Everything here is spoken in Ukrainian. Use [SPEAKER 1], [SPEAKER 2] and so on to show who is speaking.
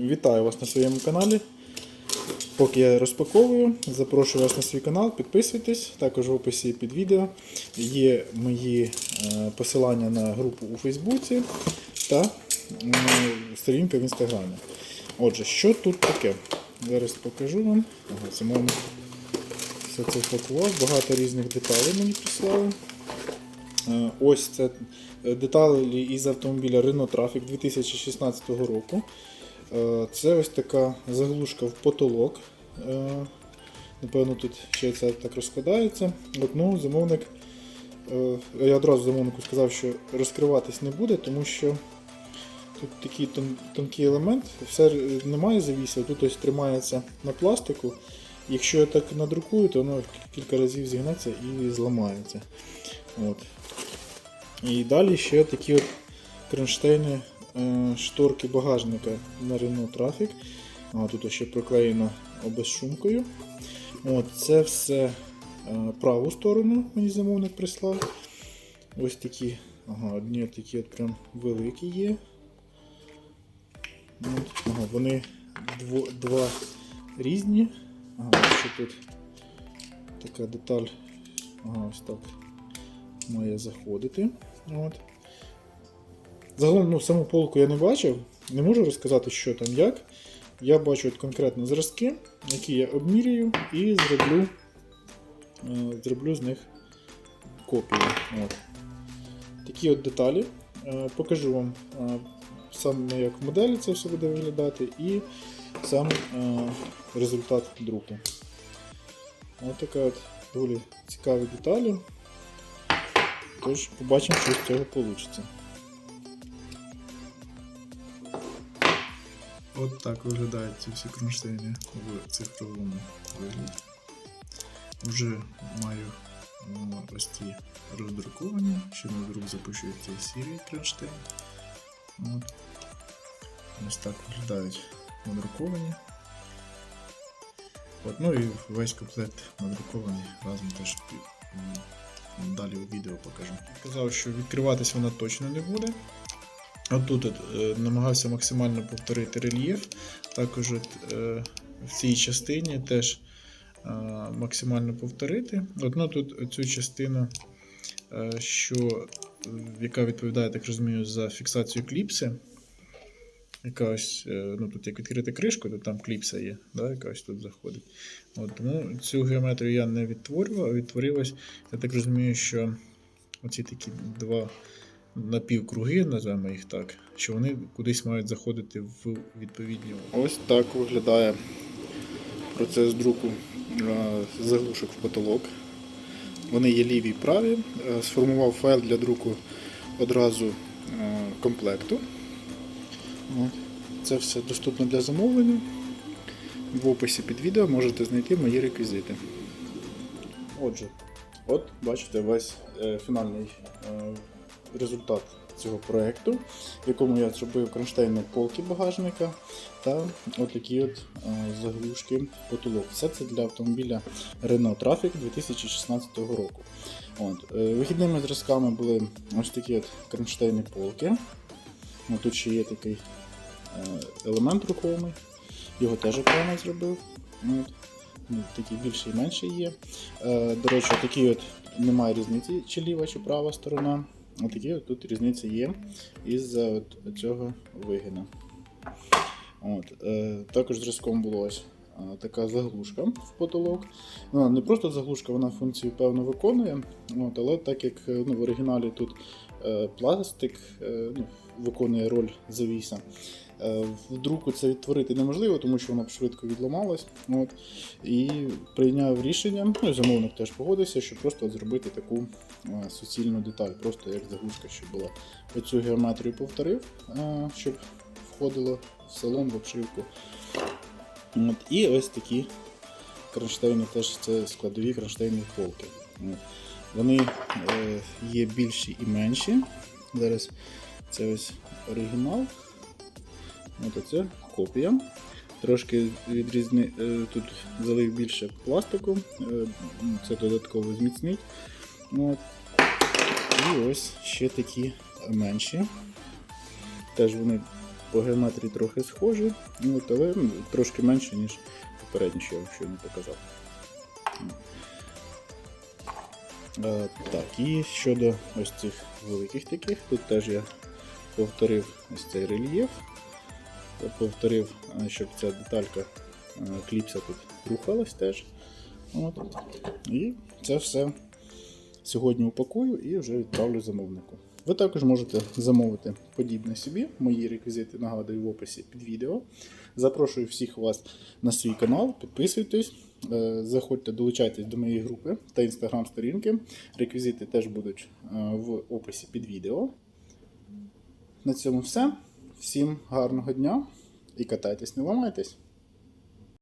[SPEAKER 1] Вітаю вас на своєму каналі. Поки я розпаковую, запрошую вас на свій канал, підписуйтесь. Також в описі під відео є мої е, посилання на групу у Фейсбуці та е, сторінка в інстаграмі. Отже, що тут таке? Зараз покажу вам. Ага, самому все це впакував, багато різних деталей мені прислали. Е, Ось це деталі із автомобіля Renault Traffic 2016 року. Е, Це ось така заглушка в потолок. Е, Напевно, тут ще це так розкладається. От, ну, замовник, е, я одразу замовнику сказав, що розкриватись не буде, тому що тут такий тон- тонкий елемент, все немає завіси, тут ось тримається на пластику. Якщо я так надрукую, то воно кілька разів зігнеться і зламається. От. І далі ще такі от кронштейни шторки багажника на Renault Traffic. А, тут ще приклеєно обезшумкою. От, це все е, праву сторону мені замовник прислав. Ось такі, ага, одні такі от прям великі є. От, ага, вони дво, два різні. Ага, ще тут така деталь. Ага, ось так має заходити. От. Загалом ну, саму полку я не бачив, не можу розказати, що там як. Я бачу от конкретно зразки, які я обмірюю і зроблю, е, зроблю з них копію. От. Такі от деталі. Е, Покажу вам е, саме як в моделі це все буде виглядати і сам результат друку. Ось така от доволі цікаві деталі. Тож побачимо, що з цього вийде. От так виглядають ці всі кронштейни в цифровому вигляді. Вже маю м, ось ці роздруковані, ще на друк запишу цей сірий кронштейн. От. Ось так виглядають надруковані. От, ну і весь комплект надрукований разом теж далі у відео покажу. Казав, що відкриватись вона точно не буде. От тут от, е, намагався максимально повторити рельєф. Також от, е, в цій частині теж е, максимально повторити. От, ну, тут цю частину, що, яка відповідає, так розумію, за фіксацію кліпси. Яка ось, е, ну, тут як відкрити кришку, то там кліпса є, да, якась тут заходить. От, тому цю геометрію я не відтворював, а відтворилось, я так розумію, що оці такі два напівкруги, називаємо їх так, що вони кудись мають заходити в відповідні. Ось так виглядає процес друку е, заглушок в потолок. Вони є ліві і праві. Е, Сформував файл для друку одразу е, комплекту. Це все доступно для замовлення. В описі під відео можете знайти мої реквізити. Отже, от бачите весь фінальний результат цього проєкту, в якому я зробив кронштейни полки багажника та отакі от е, заглушки потолок. Все це для автомобіля Renault Traffic 2016 року. От, е, вихідними зразками були ось такі от кронштейни полки. Ну, тут ще є такий е, елемент рухомий, його теж окремо зробив. От. Ну, Такі більше і менше є. До речі, такі от немає різниці, чи ліва, чи права сторона. Отакі от тут різниці є от цього вигина. От, е, також зразком було ось така заглушка в потолок. Вона не просто заглушка, вона функцію певно виконує. От, але так як е, ну, в оригіналі тут е, пластик е, ну, виконує роль завіса. Е, В друку це відтворити неможливо, тому що воно б швидко відламалось. От. І прийняв рішення, ну і замовник теж погодився, що просто зробити таку е, суцільну деталь, просто як заглушка, щоб була. Оцю геометрію повторив, е, щоб входило в салон, в обшивку. От. І ось такі кронштейни, теж це складові кронштейни полки. Вони е, є більші і менші. Зараз це ось оригінал. От оце копія. Трошки відрізни... е, тут залив більше пластику, е, це додатково зміцнить. От. І ось ще такі менші. Теж вони
[SPEAKER 2] По геометрії трохи схожі, от, але ну, трошки менше, ніж попередні, що я вам щойно показав. Е, так, і щодо ось цих великих таких, тут теж я повторив ось цей рельєф. Повторив, е, щоб ця деталька е, кліпса тут рухалась теж. От. І це все сьогодні упакую і вже відправлю замовнику. Ви також можете замовити подібне собі. Мої реквізити нагадую в описі під відео. Запрошую всіх вас на свій канал, підписуйтесь, е, заходьте, долучайтесь до моєї групи та інстаграм-сторінки. Реквізити теж будуть е, в описі під відео. На цьому все. Всім гарного дня і катайтесь, не ламайтесь.